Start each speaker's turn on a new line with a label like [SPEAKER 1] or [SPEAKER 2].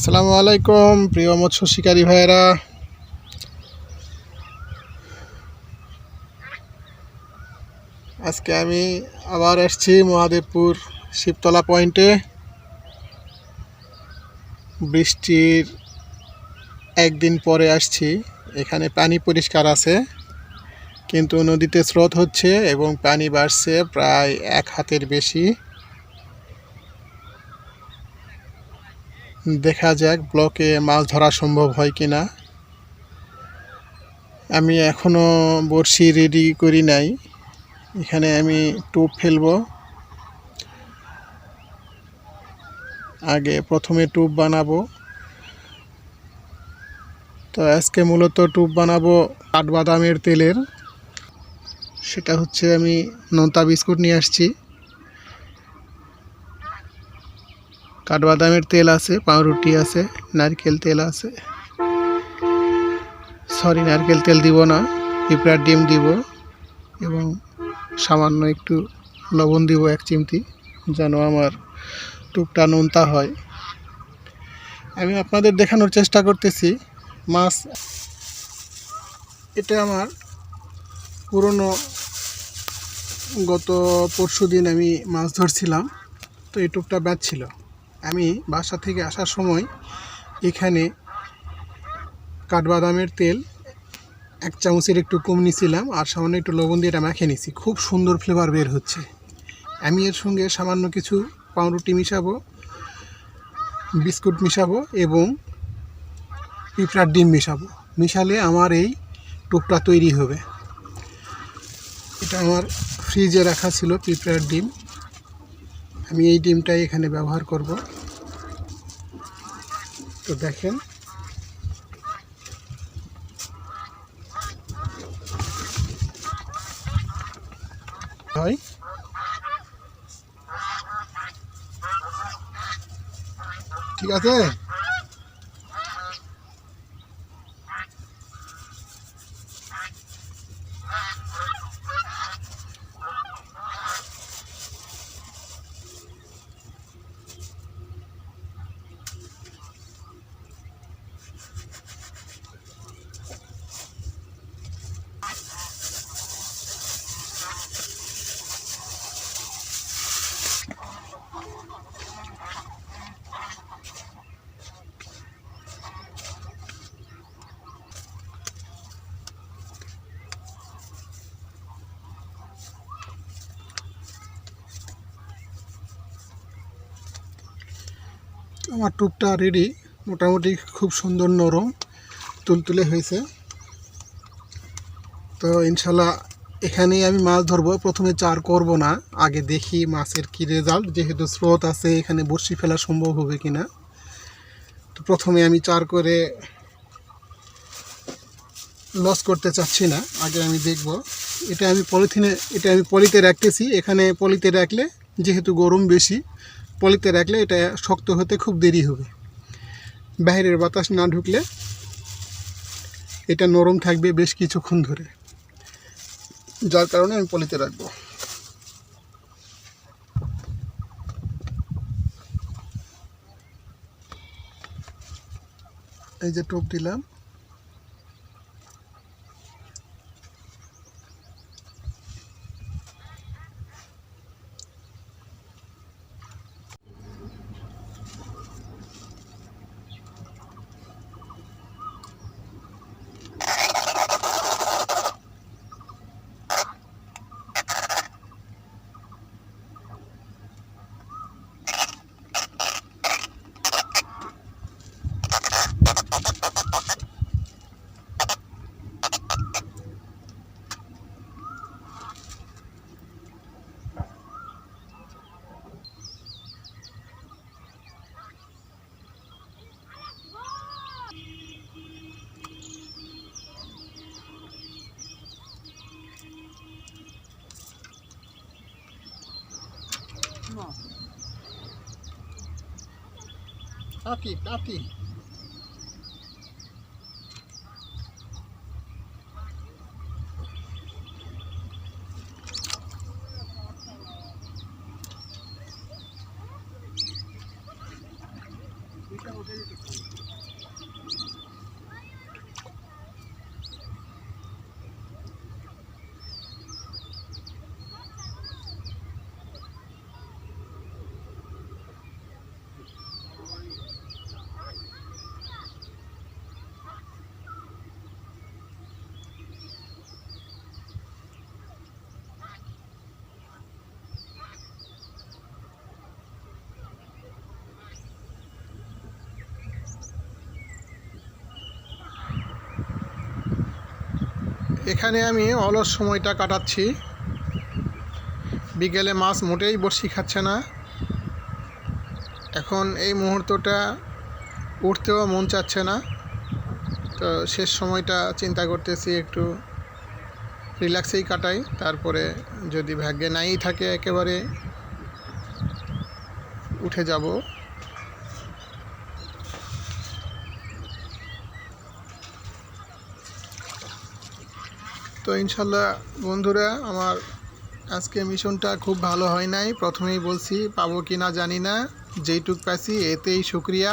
[SPEAKER 1] আসসালামু আলাইকুম, প্রিয় মৎস্য শিকারী ভাইয়েরা। আজকে আমি আবার আসছি মহাদেবপুর শিবতলা পয়েন্টে। বৃষ্টির একদিন পরে আসছি, এখানে পানি পরিষ্কার আছে, কিন্তু নদীতে স্রোত হচ্ছে এবং পানি বাড়ছে প্রায় এক হাতের বেশি। দেখা যাক ব্লকে মাছ ধরা সম্ভব হয় কি না আমি এখনও বড়শি রেডি করি নাই। এখানে আমি টোপ ফেলব। আগে প্রথমে টোপ বানাবো। তো আজকে মূলত টোপ বানাবো কাঠবাদামের তেলের। সেটা হচ্ছে আমি নোনতা বিস্কুট নিয়ে আসছি। কাঠবাদামের তেল আছে, পাউরুটি আছে, নারকেল তেল আছে। সরি নারকেল তেল দিব না, পিঁপড়ার ডিম দিব এবং সামান্য একটু লবণ দিব, এক চিমটি, যেন আমার টুকটা নোনতা হয়। আমি আপনাদের দেখানোর চেষ্টা করতেছি, মাছ এটা আমার পুরনো, গত পরশু দিন আমি মাছ ধরছিলাম, তো এই টুকটা ব্যাচ ছিল। আমি বাসা থেকে আসার সময় এখানে কাঠবাদামের তেল, এক চামচের একটু কম নিয়েছিলাম আর সামান্য একটু লবণ দিয়ে এটা মেখে নিছি খুব সুন্দর ফ্লেভার বের হচ্ছে। আমি এর সঙ্গে সামান্য কিছু পাউরুটি মিশাবো, বিস্কুট মিশাবো এবং পিঁপড়ার ডিম মিশাবো। মিশালে আমার এই টোপটা তৈরি হবে। এটা আমার ফ্রিজে রাখা ছিল পিঁপড়ার ডিম। আমি এই ডিমটাই এখানে ব্যবহার করব। তো দেখেন। হয়। ঠিক আছে? আমার টুপটা রেডি মোটামুটি খুব সুন্দর নরম, তুলতুলে হয়েছে। তো ইনশাল্লাহ এখানেই আমি মাছ ধরবো। প্রথমে চার করব না, আগে দেখি মাছের কি রেজাল্ট যেহেতু স্রোত আছে, এখানে বড়শি ফেলা সম্ভব হবে কি না তো প্রথমে আমি চার করে লস করতে চাচ্ছি না, আগে আমি দেখব। এটা আমি পলিথিনে, এটা আমি পলিতে রাখতেছি। এখানে পলিতে রাখলে যেহেতু গরম বেশি পলিতে রাখলে এটা শক্ত হতে খুব দেরি হবে। বাইরের বাতাস না ঢুকলে এটা নরম থাকবে বেশ কিছুক্ষণ ধরে। যার কারণে আমি পলিতে রাখব। এই যে টোপ দিলাম। Taki, taki. Thank you. এখানে আমি অলস সময়টা কাটাচ্ছি। বিকেলে মাছ মোটেই বড়শি খাচ্ছে না। এখন এই মুহূর্তটা উঠতেও মন চাচ্ছে না। তো শেষ সময়টা চিন্তা করতেছি একটু রিল্যাক্সেই কাটাই, তারপরে যদি ভাগ্যে নাই থাকে একেবারে উঠে যাব। তো ইনশাল্লাহ বন্ধুরা, আমার আজকে মিশনটা খুব ভালো হয় নাই। প্রথমেই বলছি, পাবো কি না জানি না। যেইটুক পাইছি, এতেই শুক্রিয়া।